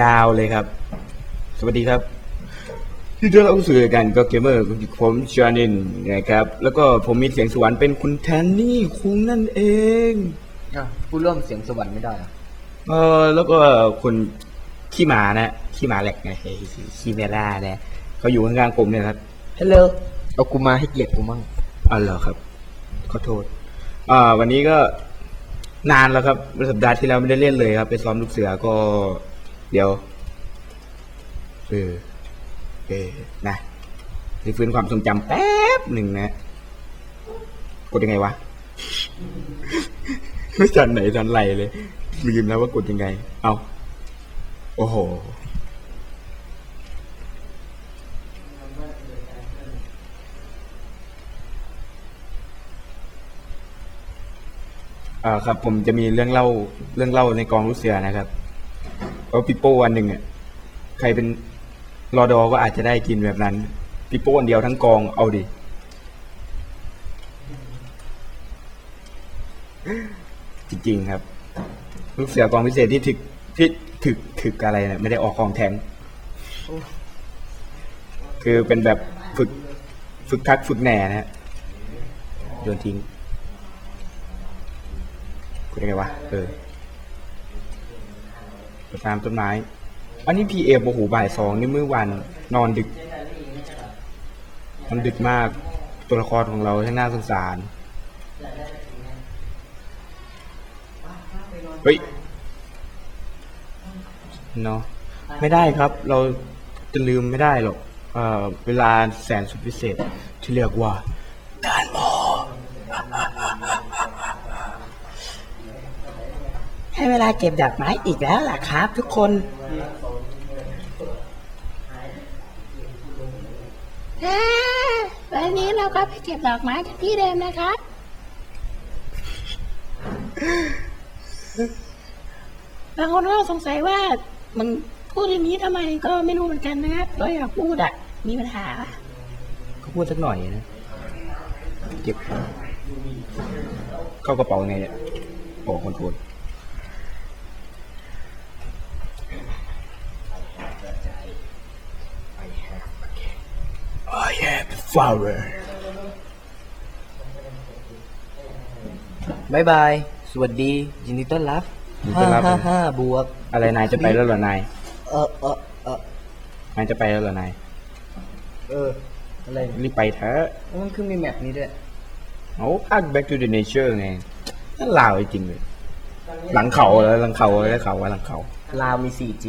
ยาวเลยครับ สวัสดีครับที่เราเข้าสู่รายการก็เกมเมอร์ผมชานินนะครับ แล้วก็ผมมีเสียงสวรรค์เป็นคุณแทนนี่คุงนั่นเองอะผู้ร่วมเสียงสวรรค์ไม่ได้เหรอะเออแล้วก็คุณขี้หมานะขี้หมาแหลกไงขี้เมล่าเนี่ยเขาอยู่ข้างๆผมเนี่ยครับฮัลโหลเอากูมาให้เกียรติกูมั่งอ๋อเหรอครับขอโทษอ่าวันนี้ก็นานแล้วครับสัปดาห์ที่แล้วไม่ได้เล่นเลยครับ ไปซ้อมลูกเสือก็ เดี๋ยวเออเออนะรีฟื้นความทรงจำแป๊บหนึ่งนะ กดยังไงวะ ไม่ทันไหนทันไหลเลยลืมแล้วว่ากดยังไง เอาโอ้โหอ่าครับ ผมจะมีเรื่องเล่าเรื่องเล่าในกองลูกเสือนะครับ พปิโป้วันหนึ่งอะใครเป็นรอดอก็อาจจะได้กินแบบนั้นปิโป้อันเดียวทั้งกองเอาดิจริงๆครับ ลูกเสือกองพิเศษที่ถึกที่ถึกถึกอะไรเนี่ยไม่ได้ออกของแทง คือเป็นแบบฝึกฝึกทักฝึกแหน่นะฮะโยนทิ้งคุณยังไงวะเออ ตามต้นไม้ อันนี้พีเอโอ้โหบ่ายสองนี่เมื่อวันนอนดึกมันดึกมากตัวละครของเราช่างน่าสงสาร เฮ้ย เนาะไม่ได้ครับ เราจะลืมไม่ได้หรอกเอเวลาแสนสุดพิเศษที่เรียกว่า การมอ ให้ เวลาเก็บดอกไม้อีกแล้วล่ะครับ ทุกคนอ่าวันนี้เราก็ไปเก็บดอกไม้กันที่เดิมนะครับ บางคนก็สงสัยว่ามึงพูดอย่างนี้ทำไมก็ไม่รู้เหมือนกันนะครับเราอยากพูดอะ มีปัญหาก็พูดสักหน่อยนะ เก็บ เข้ากระเป๋าไงเนี่ยโอ้คนโทน I have a flower บายบาย สวัสดี ยินดีต้อนรับยินดีต้อนรับห้าห้าบวกอะไรนายจะไปแล้วเหรอนายเออเออเออนายจะไปแล้วเหรอนายเออ อะไรเนี่ยรีบไปเถอะแล้วมันคือมีแมปนี้ด้วย เอาภาค back to the nature ไงนั่นลาวจริงเลยหลังเขาแล้วหลังเขาแล้วเขาว่าหลังเขา ลาวมี 4G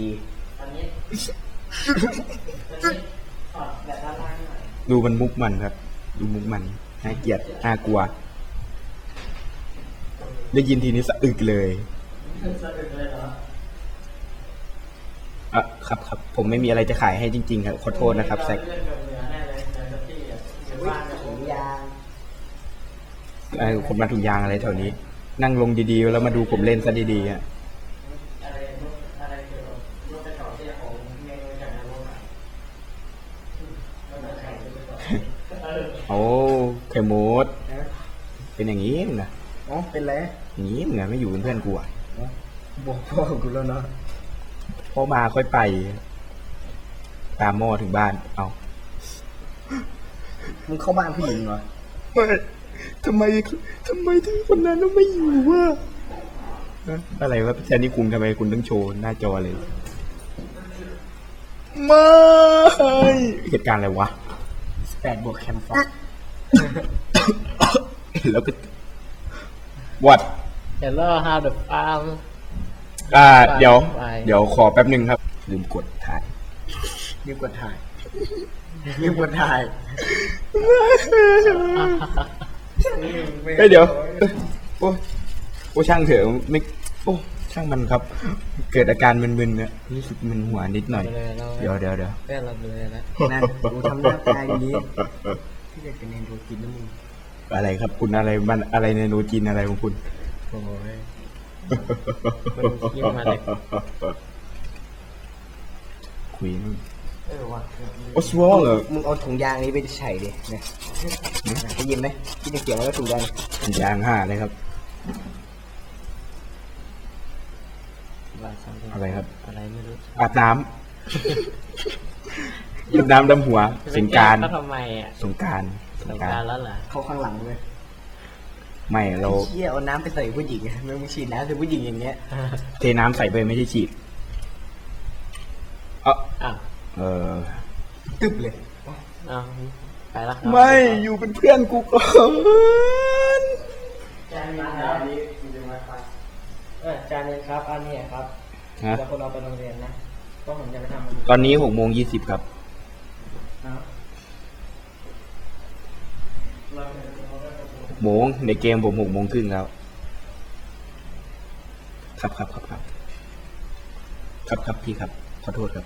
ดูมันมุกมันครับ ดูมุกมันน่าเกลียดน่ากลัว ได้ยินทีนี้สะอึกเลยอะครับครับ ผมไม่มีอะไรจะขายให้จริง ๆ ครับ ขอโทษนะครับแซกไอ้คนมาถุงยางอะไรแถวนี้ นั่งลงดีๆ แล้วมาดูผมเล่นซะดีๆอะ โอ้ไข่มดเป็นอย่างนี้มึงนะอ๋อเป็นไรอย่างนี้มึงนะไม่อยู่เป็นเพื่อนกูอะบอกพ่อกูแล้วเนาะพอมาค่อยไป ตามหม้อถึงบ้าน เอามึงเข้าบ้านผู้หญิงเหรอไม่ทำไมทำไมถึงคนนั้นไม่อยู่วะอะไรวะแทนนี่คุณทำไมคุณต้องโชว์หน้าจอเลย ไม่ เหตุการณ์อะไรวะ 8บวกแคมฟอแล้วก็วัด Hello how the farm อ่า เดี๋ยว ไป เดี๋ยวขอแป๊บหนึ่งครับ ลืมกดถ่าย รีบกดถ่ายรีบกดถ่ายเฮ้ยเดี๋ยวเอ้ยโอ้โอ้ช่างเถอะไม่ โอ้ ช่างมันครับ เกิดอาการมึนๆเนี่ยรู้สึกมึนหัวนิดหน่อยไปเลยเราเดี๋ยวเดี๋ยวเดี๋ยวเพื่อนเราเลยแล้วนั่นกูทำหน้าตาอย่างนี้ที่จะเป็นเอนโดรกินนะมึงอะไรครับคุณอะไรมันอะไรในโนจีนอะไรของคุณโอ้ยมันยิ้มมาเลยคุยนู่นเออว่ะ What's wrong เหรอมึงเอาถุงยางนี้ไปใส่ดิเนี่ยได้ยินไหมที่จะเขียนไว้ว่าถุงยางยางห้าเลยครับ องเดือนอะไรครับ อะไรไม่รู้อาบน้ำอาบน้ำดำหัวสงกรารก็ทำไมอะสงกรารสสงงกกรารารแล้วเหรอเข้าข้างหลังเลยไม่เราเชี่ยเอาน้ำไปใส่ผู้หญิงอะไม่มึงฉีดน้ำใส่ผู้หญิงอย่างเงี้ยเทน้ำใส่ไปไม่ใช่ฉีดเอออ้าวเออตึบเลยเอาไปแล้วครับไม่อยู่เป็นเพื่อนกูก่อน จานนี้ครับเออจานนี้ครับ อันนี้ครับฮะแล้วคนเราไปโรงเรียนนะก็ผมจะไปทำมันตอนนี้หกโมงยี่สิบครับครับหกโมงในเกมผมหกโมงครึ่งแล้ว ครับครับครับครับ ครับครับพี่ครับ ขอโทษครับ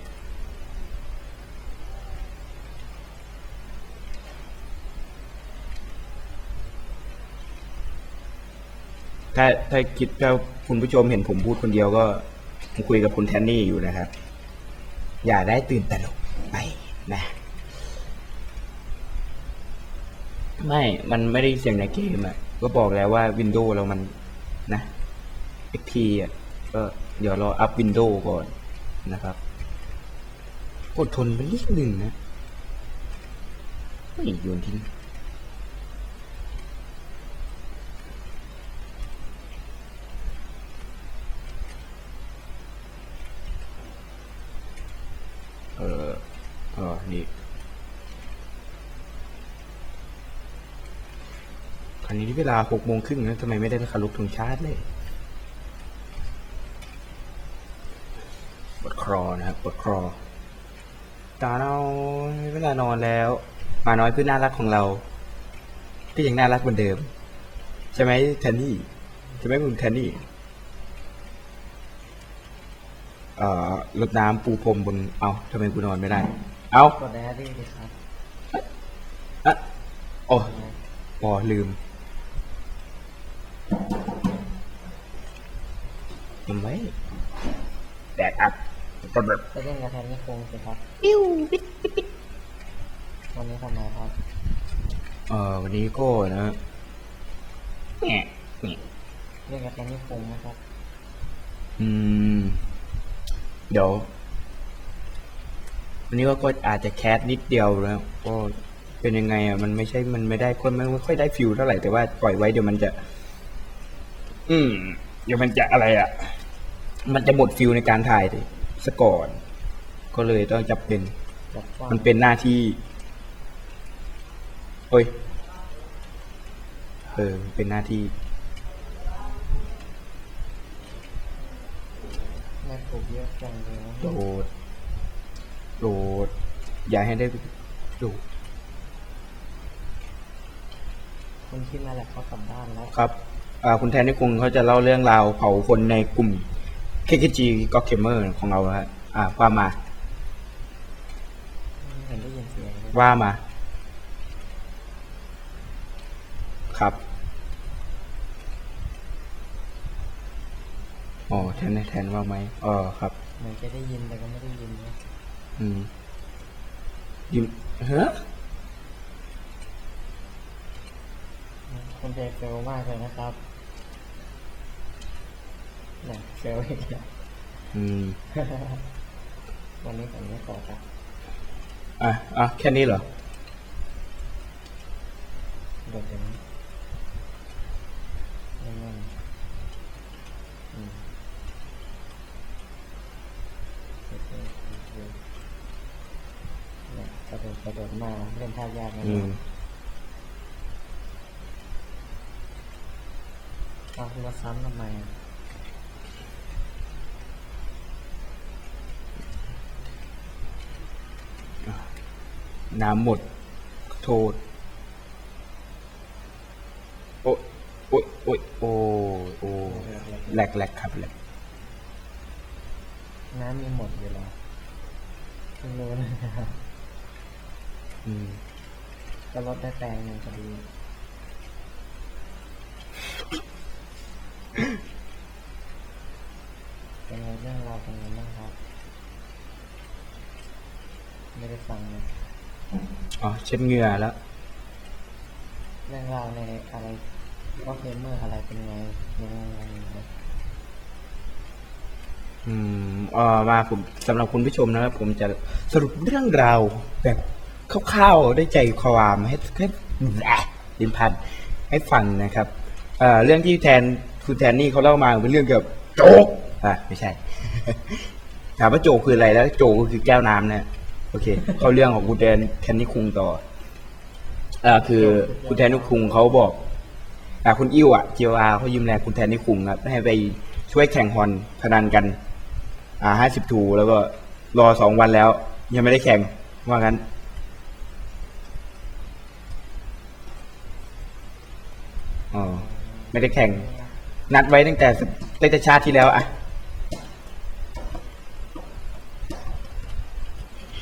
ถ้าถ้าคิดถ้าคุณผู้ชมเห็นผมพูดคนเดียวก็ผมคุยกับคุณแทนนี่อยู่นะครับ อย่าได้ตื่นตระหนกไปนะ ไม่ มันไม่ได้เสียงในเกมอะ ก็บอกแล้วว่าวินโดว์เรามันนะ XP อะ ก็เดี๋ยวรออัพวินโดว์ก่อนนะครับอดทนไปนิดหนึ่งนะ ไม่โยนทิ้ง ออเออนี่คันนี้เวลาหกโมงครึ่งนะทำไมไม่ได้คารุกธงชาติเลยปวดครอนะครับปวดครอ ตาเราเวลานอนแล้วมาน้อยเพื่อนน่ารักของเรา ก็ยังน่ารักเหมือนเดิม ใช่ไหมแทนนี่ใช่ไหมคุณแทนนี่ เอ่อรดน้ำปูพรมบน เอาทำไมกูนอนไม่ได้ เอากดแอร์ดี้ดิครับอะโอ้อ๋อลืมทำไมแดดอัดก็แบบไปเล่นกับแทนนี่คงสิครับปิ้วปิ๊ดปิ๊ดปิ๊ดวันนี้ทำไมครับเออวันนี้ก็นะแง่แง่เล่นกับแทนนี่คงนะครับ อืม เดี๋ยววันนี้ก็อาจจะแคสนิดเดียวแล้วก็เป็นยังไงอะมันไม่ใช่มันไม่ได้คนไม่ค่อยได้ฟิลเท่าไหร่แต่ว่าปล่อยไว้เดี๋ยวมันจะ อืม เดี๋ยวมันจะอะไรอะ มันจะหมดฟิลในการถ่ายดิซะก่อน ก็เลยต้องจับเป็น มันเป็นหน้าที่โอ้ยเออเป็นหน้าที่ ไม่ถูกเยอะจังเลยนะโดดโดดอย่าให้ได้โดดคุณคิดมาแหละเขากลับบ้านแล้วครับอ่าคุณแทนนี่คงเขาจะเล่าเรื่องราวเผาคนในกลุ่ม KKG ก็เคมเมอร์ของเราฮะอ่าว่ามา ไม่เห็นได้ยินเสียงเลยว่ามา ครับ อ๋อแทนแทนว่าไหมอ๋อครับเหมือนจะได้ยินแต่ก็ไม่ได้ยินนะอืมยิมฮะคุณเจเฟลมากเลยนะครับเนี่ยเฟลอีกแล้วอืม วันนี้ผมไม่ต่อครับอะอะแค่นี้เหรอโดดเด่นนั่ กระโดดกระโดดมาเล่นท่ายากนะอืมเอาคุณมาซ้ำทำไมอะน้ำหมดโทษ โอ้ยโอ้ยโอ้ยโอ้ยโอ้ยแหลกแหลกครับแหลกน้ำมีหมดอยู่แล้วเพิ่งรู้นะครับ อืมก็ลดได้แปลงหนึ่งพอดีเป็นไงเรื่องราวเป็นไงบ้างครับ ไม่ได้ฟังเลยอ๋อเช็ดเหงื่อแล้วเรื่องราวในอะไรก็เกมเมอร์อะไรเป็นไงยังไงยังไงอืมเอ่อมาผมสำหรับคุณผู้ชมนะครับผมจะสรุปเรื่องราวแบบ คร่าวๆได้ใจความให้ให้แหละลินพันให้ฟังนะครับเอ่อเรื่องที่แทนคุณแทนนี่เขาเล่ามาเป็นเรื่องเกี่ยวกับโจกอะไม่ใช่ ถามว่าโจกคืออะไรแล้ว โจกก็คือแก้วน้ำนะโอเค เข้าเรื่องของคุณแทนแทนนี่คุงต่ออ่าคือคุณแทนนี่คุงเขาบอกอ่าคุณอิ้วอะเจียวอาเขายืมแรงคุณแทนนี่คุงครับให้ไปช่วยแข่งฮอนพนันกัน อ่าห้าสิบทูแล้วก็รอสองวันแล้ว ยังไม่ได้แข่งว่างั้น ไม่ได้แข่ง นัดไว้ตั้งแต่ตั้งแต่ชาติที่แล้วอะ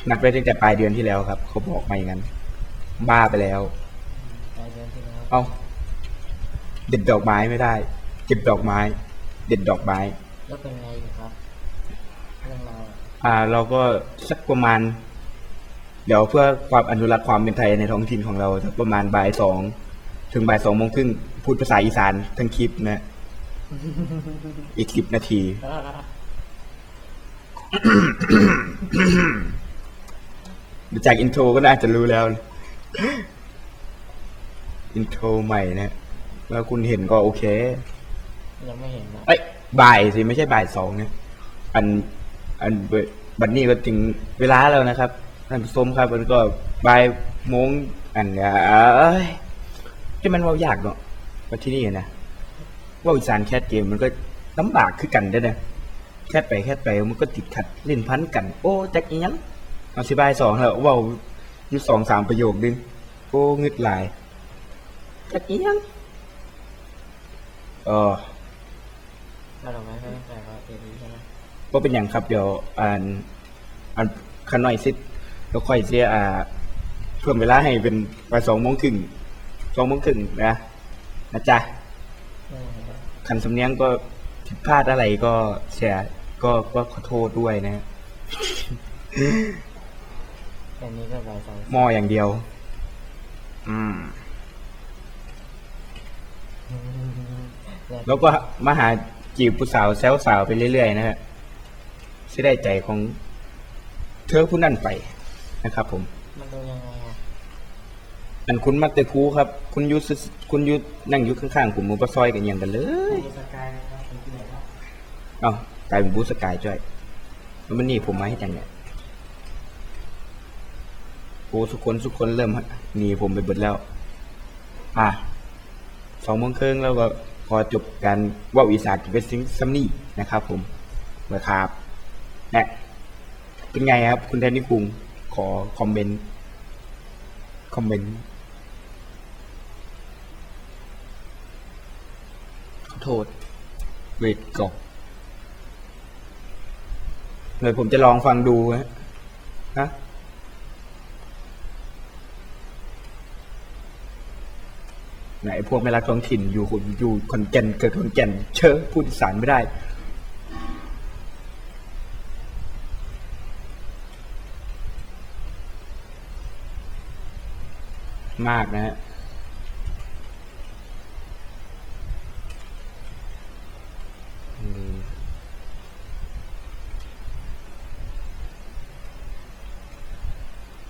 นัดไว้ตั้งแต่ปลายเดือนที่แล้วครับ เขาบอกมาอย่างนั้น บ้าไปแล้วไปเดือนที่แล้วเอาเด็ดดอกไม้ไม่ได้ เก็บดอกไม้ เด็ดดอกไม้ แล้วเป็นไงอยู่ครับเรื่องเราวอะอ่า เราก็สักประมาณ เดี๋ยวเพื่อความอนุรักษ์ความเป็นไทยในท้องถิ่นของเราสักประมาณบ่ายสอง ถึงบ่ายสองโมงครึ่งพูดภาษาอีสานทั้งคลิปนะ อีกสิบนาทีดูจากอินโทรก็น่าจะรู้แล้วนะอินโทรใหม่นะแล้วคุณเห็นก็โอเค ยังไม่เห็นนะเอ้ยบ่ายสิไม่ใช่บ่ายสองนะอัน อันเบบัดนี้ก็ถึงเวลาแล้วนะครับท่านผู้ชมครับมันก็บ่ายโมงอันเอ้ย ที่มันเว่ายากเนาะมาที่นี่นะเว่าอีสานแคสเกมมันก็ลำบากคือกันเด้อนะแค่ไปแค่ไปมันก็ติดขัดเล่นพันกัน โอ้จักอีหยังเอาสิบายสองแล้วเว่าอยู่สองสามประโยคดึงโอ้งึดหลายจักอีหยังเออเราดอกไม้ไม่ต้องใส่ว่าเอดีใช่ไหมก็เป็นอย่างครับเดี๋ยวอ่านอ่านขันหน่อยสิแล้วค่อยเสียอ่าเพิ่มเวลาให้เป็นไปสองโมงครึ่ง สองโมงครึ่งนะนะจ๊ะไม่เห็นนะขันสำเนียงก็ผิดพลาดอะไรก็เสียก็ก็ขอโทษด้วยนะแค่นี้ก็บ่ายสองหม้ออย่างเดียว อืม แล้วก็มาหาจีบผู้สาวแซวสาวไปเรื่อยๆนะฮะสิได้ใจของเธอผู้นั่นไปนะครับผม มันดูยังไง อะอันคุณมักแต่คูครับ คุณอยุคุณอยุนั่งอยู่ข้างๆผมหมูปลาซอยกันอย่างกันเลยมีสกายนะครับเป็นที่ไหนครับเอ้ากลายเป็นบูสกายจ้อยแล้วมันนี่ผมมาให้จังเนี่ยโอ้ทุกคนทุกคนเริ่มหนีผมไปเบิดแล้ว อะสองโมงครึ่งแล้วก็พอจบการเว่าอีสานกับเป็นซิงซัมนี่นะครับ ผมนะครับเนี่ยเป็นไงครับ คุณแทนนี่คุงขอคอมเมนต์ คอมเมนต์ ขอ โทษเวทกอกเดี๋ยวผมจะลองฟังดูฮะฮะไหนพวกไม่รักท้องถิ่นอยู่คนอยู่ขอนแก่นเกิดขอนแก่นเชอพูดสานไม่ได้มากนะฮะ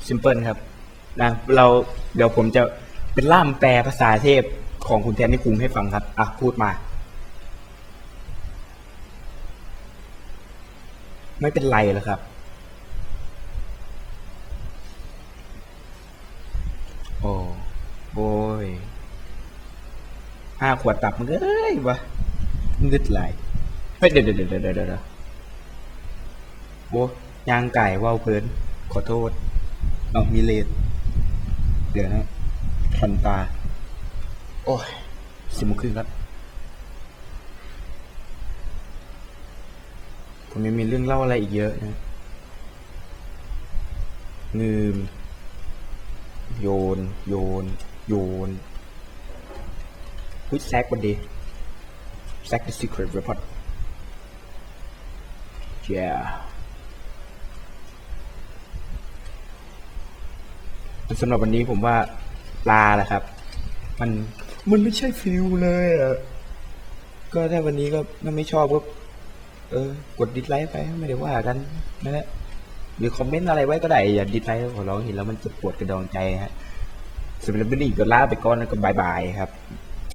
ซิมเพิลครับนะเราเดี๋ยวผมจะเป็นล่ามแปลภาษาเทพของคุณแทนนี่คุงให้ฟังครับ อะ พูดมา ไม่เป็นไรหรอกครับ โอ้โอ้ยห้าขวดตับมึงเอ้ยวะงึดไหลเฮ้ยเดี๋ยวเดี๋ยวเดี๋ยวเดี๋ยวเดี๋ยวโอ้ยางไก่ว่าวเพลินขอโทษ เอามีเลดเดี๋ยวนะทันตา โอ้ยสิบโมงครึ่งครับ ผมยังมีเรื่องเล่าอะไรอีกเยอะนะงืม โยน โยน โยนหุ้ยแซกวันดีแซก the secret report yeah สำหรับวันนี้ผมว่าลาแหละครับ มันมันไม่ใช่ฟิลเลยอะก็ถ้าวันนี้ก็ไม่ชอบก็เออกดดิสไลค์ไปไม่ได้ว่ากันนะฮะหรือคอมเมนต์อะไรไว้ก็ได้อย่าดิสไลค์ขอร้องเห็นแล้วมันจะปวดกระดองใจฮะสำหรับวันนี้ก็ลาไปก่อนแล้วก็บายบายครับ